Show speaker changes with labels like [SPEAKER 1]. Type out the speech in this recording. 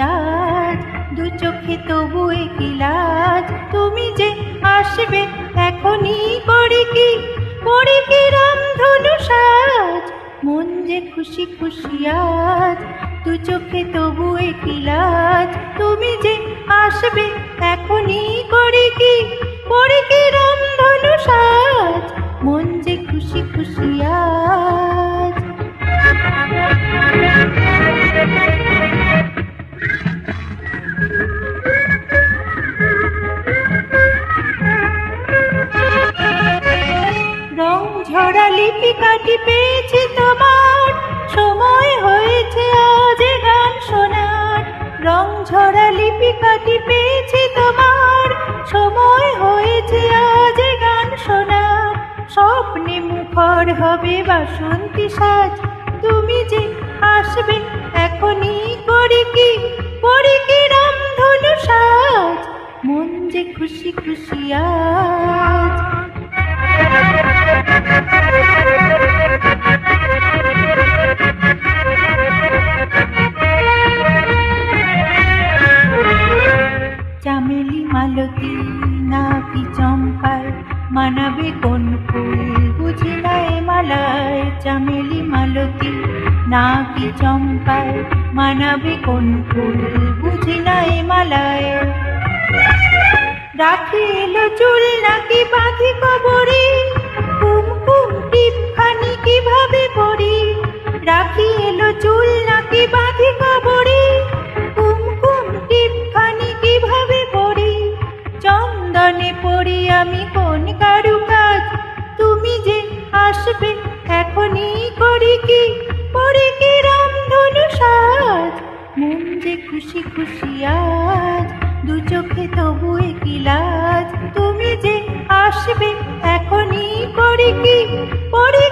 [SPEAKER 1] আজ, দু চোখে তবু কিলাজ তুমি যে আসবে এখনই করি কি করি কি রামধনু সাজ? মন যে খুশি খুশি আজ, দু চোখে তবু কিলাজ তুমি যে আসবে এখনই করি কি করি কি রামধনু সাজ? মন যে খুশি খুশি আজ। কাটি পেয়েছি তোমার। সময় হয়েছে আজ গান শোনার। রং ঝরা লিপি কাটি পেয়েছি তোমার। সময় হয়েছে আজ গান শোনার। স্বপ্নে মুখর হবে বাসন্তী সাজ। তুমি যে আসবে এখনই করি কি? করি চামেলি মালতী নাকি চম্পায় মানাবে কোন ফুল? বুঝি না মালায় চামেলি মালতী নাকি চম্পায় মানাবে কোন ফুল? বুঝি না এ মালায়। রাখি এলো চুল নাকি পাখি কবরে? করি কি করি কি রামধনু সাজ। মন যে খুশি খুশি আজ, দু চোখে তবু কিলাজ তুমি যে আসবে এখনই করি কি করি